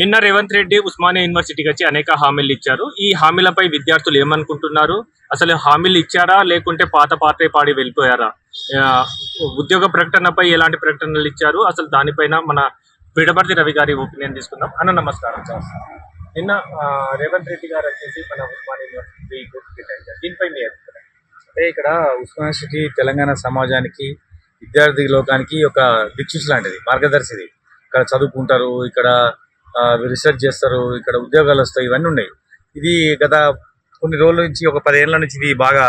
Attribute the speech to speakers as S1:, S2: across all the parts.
S1: నిన్న రేవంత్ రెడ్డి ఉస్మానియా యూనివర్సిటీకి వచ్చి అనేక హామీలు ఇచ్చారు. ఈ హామీలపై విద్యార్థులు ఏమనుకుంటున్నారు? అసలు హామీలు ఇచ్చారా? లేకుంటే పాత పాతే పాడి వెళ్ళిపోయారా? ఉద్యోగ ప్రకటనపై ఎలాంటి ప్రకటనలు ఇచ్చారు? అసలు దానిపైన మన పిడబర్తి రవి గారి ఒపీనియన్ తీసుకుందాం. అన్న నమస్కారం సార్. నిన్న రేవంత్ రెడ్డి గారు వచ్చేసి మన ఉస్మానియా యూనివర్సిటీ దీనిపై మీ అభిప్రాయం?
S2: అంటే ఇక్కడ ఉస్మానియా సిటీ తెలంగాణ సమాజానికి విద్యార్థి లోకానికి ఒక దిక్సూచి లాంటిది మార్గదర్శిది. ఇక్కడ చదువుకుంటారు ఇక్కడ రీసెర్చ్ చేస్తారు ఇక్కడ ఉద్యోగాలు వస్తాయి ఇవన్నీ ఉన్నాయి. ఇది గత కొన్ని రోజుల నుంచి ఒక పదేళ్ళ నుంచి ఇది బాగా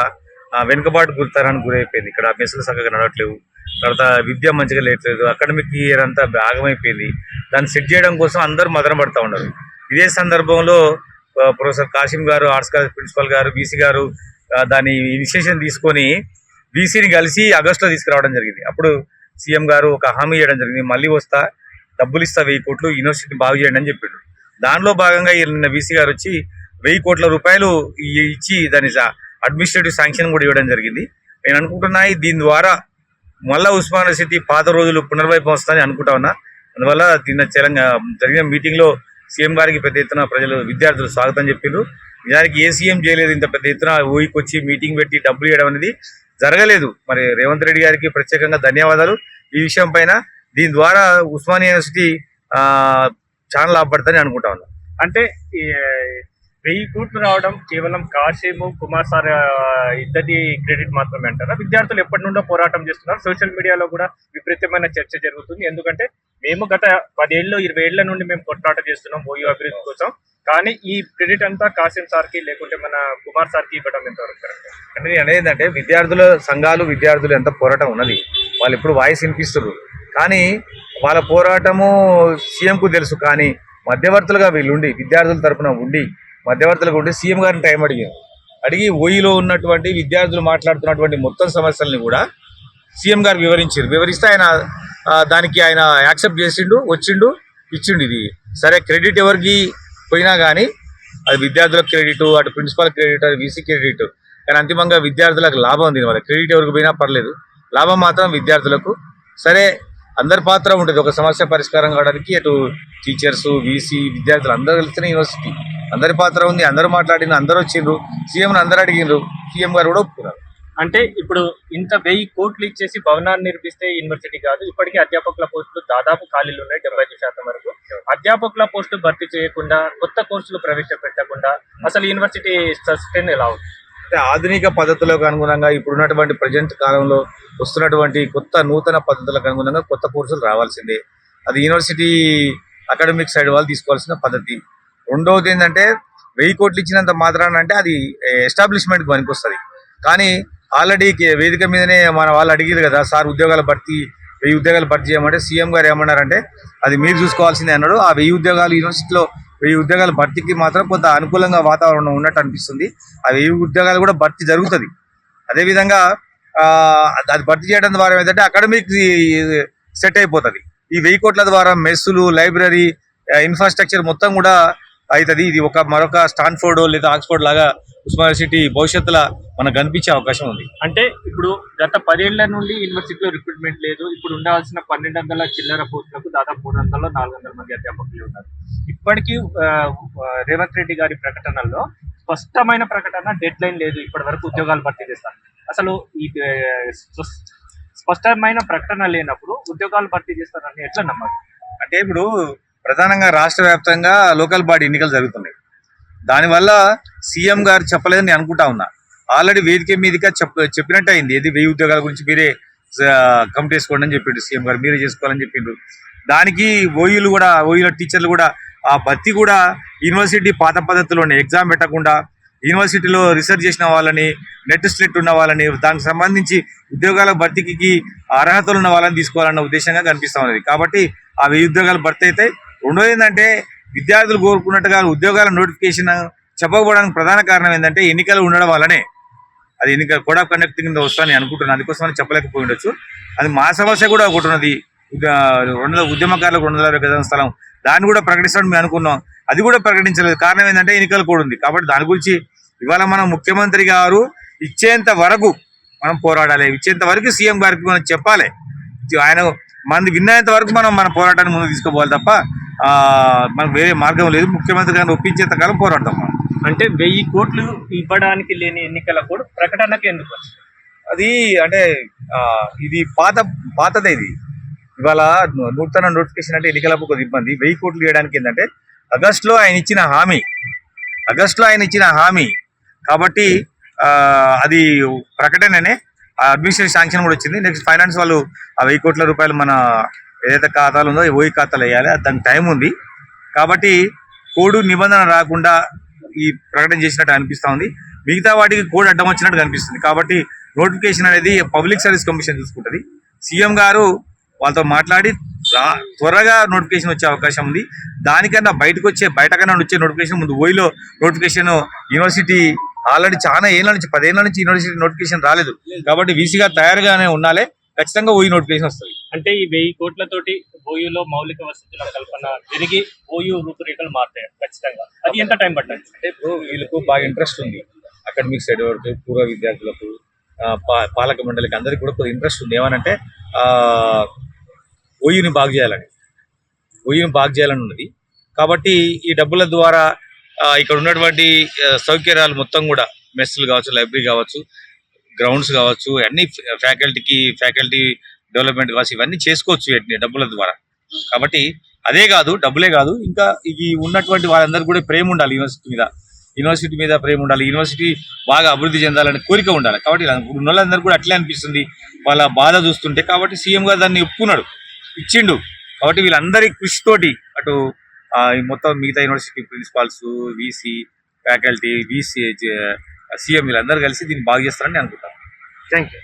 S2: వెనుకబాటు గుర్తారానికి గురైపోయింది. ఇక్కడ మెస్సులు చక్కగా నడవట్లేవు తర్వాత విద్య మంచిగా లేట్లేదు. అకాడమిక్ ఇయర్ అంతా భాగమైపోయింది. దాన్ని సెట్ చేయడం కోసం అందరూ మదన పడతా ఉన్నారు. ఇదే సందర్భంలో ప్రొఫెసర్ కాసిం గారు ఆర్ట్స్ కాలేజ్ ప్రిన్సిపల్ గారు బీసీ గారు దాని ఇనిషియేషన్ తీసుకొని బీసీని కలిసి ఆగస్టులో తీసుకురావడం జరిగింది. అప్పుడు సీఎం గారు ఒక హామీ ఇవ్వడం జరిగింది. మళ్ళీ వస్తా డబ్బులు ఇస్తా వెయ్యి కోట్లు యూనివర్సిటీని బాగు చేయండి అని చెప్పిండు. దానిలో భాగంగా ఈ నిన్న బీసీ గారు వచ్చి వెయ్యి కోట్ల రూపాయలు ఇచ్చి దాని అడ్మినిస్ట్రేటివ్ శాంక్షన్ కూడా ఇవ్వడం జరిగింది. నేను అనుకుంటున్నా దీని ద్వారా మళ్ళా ఉస్మానియా సిటీ పాత రోజులు పునర్వైపు వస్తాయని అనుకుంటా ఉన్నా. అందువల్ల నిన్న తెలంగాణ జరిగిన మీటింగ్లో సీఎం గారికి పెద్ద ఎత్తున ప్రజలు విద్యార్థులు స్వాగతం చెప్పిండ్రు. నిజానికి ఏ సీఎం చేయలేదు ఇంత పెద్ద ఎత్తున ఊరికి వచ్చి మీటింగ్ పెట్టి డబ్బులు ఇవ్వడం అనేది జరగలేదు. మరి రేవంత్ రెడ్డి గారికి ప్రత్యేకంగా ధన్యవాదాలు. ఈ విషయం పైన దీని ద్వారా ఉస్మానియా యూనివర్సిటీ చాలా లాభపడతానని అనుకుంటా ఉన్నా.
S1: అంటే వెయ్యి కోట్లు రావడం కేవలం కాశీము కుమార్ సార్ ఇద్దరి క్రెడిట్ మాత్రమే అంటారా? విద్యార్థులు ఎప్పటి నుండో పోరాటం చేస్తున్నారు. సోషల్ మీడియాలో కూడా విపరీతమైన చర్చ జరుగుతుంది. ఎందుకంటే మేము గత పదేళ్ళు ఇరవై ఏళ్ళ నుండి మేము కొట్లాట చేస్తున్నాం ఓయూ అభివృద్ధి కోసం. కానీ ఈ క్రెడిట్ అంతా కాసిం సార్కి లేకుంటే మన కుమార్ సార్కి ఇవ్వడం ఎంతవరకు correct?
S2: అంటే నేను అనేది ఏంటంటే విద్యార్థుల సంఘాలు విద్యార్థులు ఎంత పోరాటం ఉన్నది. వాళ్ళు ఎప్పుడు వాయిస్ వినిపిస్తారు కానీ వాళ్ళ పోరాటము సీఎంకు తెలుసు కానీ మధ్యవర్తులుగా వీళ్ళు ఉండి విద్యార్థుల తరపున ఉండి మధ్యవర్తులుగా ఉండి సీఎం గారిని టైం అడిగారు. అడిగి ఓయిలో ఉన్నటువంటి విద్యార్థులు మాట్లాడుతున్నటువంటి మొత్తం సమస్యల్ని కూడా సీఎం గారు వివరించారు. వివరిస్తే ఆయన దానికి ఆయన యాక్సెప్ట్ చేసిండు వచ్చిండు ఇచ్చిండు ఇది. సరే క్రెడిట్ ఎవరికి పోయినా కానీ అది విద్యార్థులకు క్రెడిట్ అటు ప్రిన్సిపాల్ క్రెడిట్ అటు వీసీ క్రెడిట్. కానీ అంతిమంగా విద్యార్థులకు లాభం దీనివల్ల క్రెడిట్ ఎవరికి పోయినా పర్లేదు. లాభం మాత్రం విద్యార్థులకు. సరే అందరి పాత్ర ఉంటుంది. ఒక సమస్య పరిష్కారం కావడానికి అటు టీచర్స్ వీసీ విద్యార్థులు అందరూ కలిసిన యూనివర్సిటీ అందరి పాత్ర ఉంది. అందరూ మాట్లాడిన అందరూ వచ్చిండ్రు. సీఎంను అందరూ అడిగిండ్రు. సీఎం గారు కూడా ఒప్పుకున్నారు.
S1: అంటే ఇప్పుడు ఇంత వెయ్యి కోట్లు ఇచ్చేసి భవనాన్ని నిర్మిస్తే యూనివర్సిటీ కాదు. ఇప్పటికీ అధ్యాపకుల పోస్టులు దాదాపు ఖాళీలు ఉన్నాయి డెబ్బై ఐదు శాతం వరకు. అధ్యాపకుల పోస్టు భర్తీ చేయకుండా కొత్త కోర్సులు ప్రవేశపెట్టకుండా అసలు యూనివర్సిటీ సస్టైన్ ఎలా అవుతుంది
S2: ఆధునిక పద్ధతులకు అనుగుణంగా ఇప్పుడున్నటువంటి ప్రజెంట్ కాలంలో వస్తున్నటువంటి కొత్త నూతన పద్ధతులకు అనుగుణంగా కొత్త కోర్సులు రావాల్సిందే. అది యూనివర్సిటీ అకాడమిక్ సైడ్ వాళ్ళు తీసుకోవాల్సిన పద్ధతి. రెండవది ఏంటంటే వెయ్యి కోట్లు ఇచ్చినంత మాత్రాన అంటే అది ఎస్టాబ్లిష్మెంట్ పనికొస్తుంది. కానీ ఆల్రెడీ వేదిక మీదనే మన వాళ్ళు అడిగారు కదా సార్ ఉద్యోగాల భర్తీ వెయ్యి ఉద్యోగాలు భర్తీ చేయమంటే సీఎం గారు ఏమన్నారంటే అది మీరు చూసుకోవాల్సిందే అన్నాడు. ఆ వెయ్యి ఉద్యోగాలు యూనివర్సిటీలో వెయ్యి ఉద్యోగాల భర్తీకి మాత్రం కొంత అనుకూలంగా వాతావరణం ఉన్నట్టు అనిపిస్తుంది. ఆ వెయ్యి ఉద్యోగాలు కూడా భర్తీ జరుగుతుంది. అదేవిధంగా ఆ, అది భర్తీ చేయడం ద్వారా ఏంటంటే అకాడమిక్ సెట్ అయిపోతుంది. ఈ వెయ్యి కోట్ల ద్వారా మెస్సులు లైబ్రరీ ఇన్ఫ్రాస్ట్రక్చర్ మొత్తం కూడా అవుతుంది. ఇది ఒక మరొక స్టాన్ఫోర్డ్ లేదా ఆక్స్ఫోర్డ్ లాగా ఉస్మానియా సిటీ భవిష్యత్తులో మనకు కనిపించే అవకాశం ఉంది.
S1: అంటే ఇప్పుడు గత పదేళ్ళ నుండి యూనివర్సిటీలో రిక్రూట్మెంట్ లేదు. ఇప్పుడు ఉండాల్సిన పన్నెండు వందల చిల్లర పోస్టులకు దాదాపు మూడు వందల నాలుగు వందల మంది అధ్యాపకులు ఉన్నారు. ఇప్పటికీ రేవంత్ రెడ్డి గారి ప్రకటనల్లో స్పష్టమైన ప్రకటన డెడ్ లైన్ లేదు. ఇప్పటి వరకు ఉద్యోగాలు భర్తీ చేస్తారు అసలు ఈ స్పష్టమైన ప్రకటన లేనప్పుడు ఉద్యోగాలు భర్తీ చేస్తారని ఎట్లా నమ్మాలి
S2: అంటే ఇప్పుడు ప్రధానంగా రాష్ట్ర వ్యాప్తంగా లోకల్ బాడీ ఎన్నికలు జరుగుతున్నాయి. దానివల్ల సీఎం గారు చెప్పలేదని నేను అనుకుంటా ఉన్నా. ఆల్రెడీ వేదిక మీదుగా చెప్ చెప్పినట్టు అయింది. ఏది వెయ్యి ఉద్యోగాల గురించి మీరే కమిటీ వేసుకోండి అని చెప్పిండు సీఎం గారు. మీరే చేసుకోవాలని చెప్పిండ్రు దానికి ఓయూలు కూడా ఓయూల టీచర్లు కూడా ఆ భర్తీ కూడా యూనివర్సిటీ పాత పద్ధతిలోనే ఎగ్జామ్ పెట్టకుండా యూనివర్సిటీలో రీసెర్చ్ చేసిన వాళ్ళని నెట్ స్లెట్ ఉన్న వాళ్ళని దానికి సంబంధించి ఉద్యోగాల భర్తీకి అర్హతలు ఉన్న వాళ్ళని తీసుకోవాలన్న ఉద్దేశంగా కనిపిస్తూ ఉన్నది. కాబట్టి ఆ వెయ్యి ఉద్యోగాలు భర్తీ అయితే రెండోది ఏంటంటే విద్యార్థులు కోరుకున్నట్టుగా ఉద్యోగాల నోటిఫికేషన్ చెప్పకపోవడానికి ప్రధాన కారణం ఏంటంటే ఎన్నికలు ఉండడం వల్లనే అది ఎన్నిక కోడ్ ఆఫ్ కండక్ట్ కింద వస్తానని అనుకుంటున్నాను. అందుకోసమని చెప్పలేకపోయి ఉండొచ్చు. అది మా సమస్య కూడా ఒకటి ఉన్నది. రెండు ఉద్యమకారులకు రెండు వందల ఇరవై స్థలం. దాన్ని కూడా ప్రకటిస్తామని మేము అనుకున్నాం. అది కూడా ప్రకటించలేదు. కారణం ఏంటంటే ఎన్నికలు కూడా ఉంది. కాబట్టి దాని గురించి ఇవాళ మనం ముఖ్యమంత్రి గారు ఇచ్చేంత వరకు మనం పోరాడాలి. ఇచ్చేంత వరకు సీఎం గారికి మనం చెప్పాలి. ఆయన మంది విన్నంత వరకు మనం మన పోరాటాన్ని ముందు తీసుకుపోవాలి తప్ప మనకు వేరే మార్గం లేదు. ముఖ్యమంత్రి గారిని ఒప్పించేంత కాలం పోరాడతాం మనం.
S1: అంటే వెయ్యి కోట్లు ఇవ్వడానికి లేని ఎన్నికల కోడ్ ప్రకటనకు ఎందుకు?
S2: అది అంటే ఇది పాత పాతదే ఇది. ఇవాళ నూతన నోటిఫికేషన్ అంటే ఎన్నికలకు కొద్ది ఇబ్బంది. వెయ్యి కోట్లు చేయడానికి ఏంటంటే ఆగస్టులో ఆయన ఇచ్చిన హామీ ఆగస్టులో ఆయన ఇచ్చిన హామీ కాబట్టి అది ప్రకటననే అడ్మినిస్ట్రేషన్ శాంక్షన్ కూడా వచ్చింది. నెక్స్ట్ ఫైనాన్స్ వాళ్ళు ఆ వెయ్యి కోట్ల రూపాయలు మన ఏదైతే ఖాతాలు ఉందో ఓయి ఖాతాలు వేయాలి. దానికి టైం ఉంది. కాబట్టి కోడ్ నిబంధన రాకుండా ఈ ప్రకటన చేసినట్టు అనిపిస్తా ఉంది. మిగతా వాటికి కోడ్ అడ్డం వచ్చినట్టు కనిపిస్తుంది. కాబట్టి నోటిఫికేషన్ అనేది పబ్లిక్ సర్వీస్ కమిషన్ చూసుకుంటుంది. సీఎం గారు వాళ్ళతో మాట్లాడి త్వరగా నోటిఫికేషన్ వచ్చే అవకాశం ఉంది. దానికన్నా బయటకు వచ్చే బయటకన్నా వచ్చే నోటిఫికేషన్ ముందు ఓయిలో నోటిఫికేషన్ యూనివర్సిటీ ఆల్రెడీ చాలా ఏళ్ళ నుంచి పదేళ్ళ నుంచి యూనివర్సిటీ నోటిఫికేషన్ రాలేదు. కాబట్టి వీసీగా తయారుగానే ఉండాలి. ఖచ్చితంగా ఓయి నోటిఫికేషన్ వస్తుంది.
S1: అంటే ఈ వెయ్యి కోట్లతోటి ఓయూలో మౌలిక వసతుల కల్పన జరిగి ఓయూ రూపురేఖలు మారుతాయి ఖచ్చితంగా. అది ఎంత టైం పడుతుంది
S2: అంటే ఇప్పుడు వీళ్ళకు బాగా ఇంట్రెస్ట్ ఉంది. అకాడమిక్ సైడ్ వరకు పూర్వ విద్యార్థులకు పాలక మండలికి అందరికి కూడా కొద్దిగా ఇంట్రెస్ట్ ఉంది. ఏమనంటే ఆ, ఓయూని బాగు చేయాలని. ఓయూని బాగు చేయాలని ఉన్నది. కాబట్టి ఈ డబ్బుల ద్వారా ఇక్కడ ఉన్నటువంటి సౌకర్యాలు మొత్తం కూడా మెస్సులు కావచ్చు లైబ్రరీ కావచ్చు గ్రౌండ్స్ కావచ్చు అన్ని ఫ్యాకల్టీకి ఫ్యాకల్టీ డెవలప్మెంట్ కావచ్చు ఇవన్నీ చేసుకోవచ్చు వీటిని డబ్బుల ద్వారా. కాబట్టి అదే కాదు డబ్బులే కాదు ఇంకా ఈ ఉన్నటువంటి వాళ్ళందరూ కూడా ప్రేమ ఉండాలి యూనివర్సిటీ మీద. యూనివర్సిటీ మీద ప్రేమ ఉండాలి. యూనివర్సిటీ బాగా అభివృద్ధి చెందాలని కోరిక ఉండాలి. కాబట్టి ఇలా ఉన్న వాళ్ళందరూ కూడా అట్లే అనిపిస్తుంది. వాళ్ళ బాధ చూస్తుంటే కాబట్టి సీఎం గారు దాన్ని ఒప్పుకున్నాడు. ఇచ్చిండు. కాబట్టి వీళ్ళందరి కృషితోటి అటు మొత్తం మిగతా university principals VC faculty VC CM వీళ్ళందరూ కలిసి దీన్ని బాగు చేస్తారని అనుకుంటాను.
S1: Thank you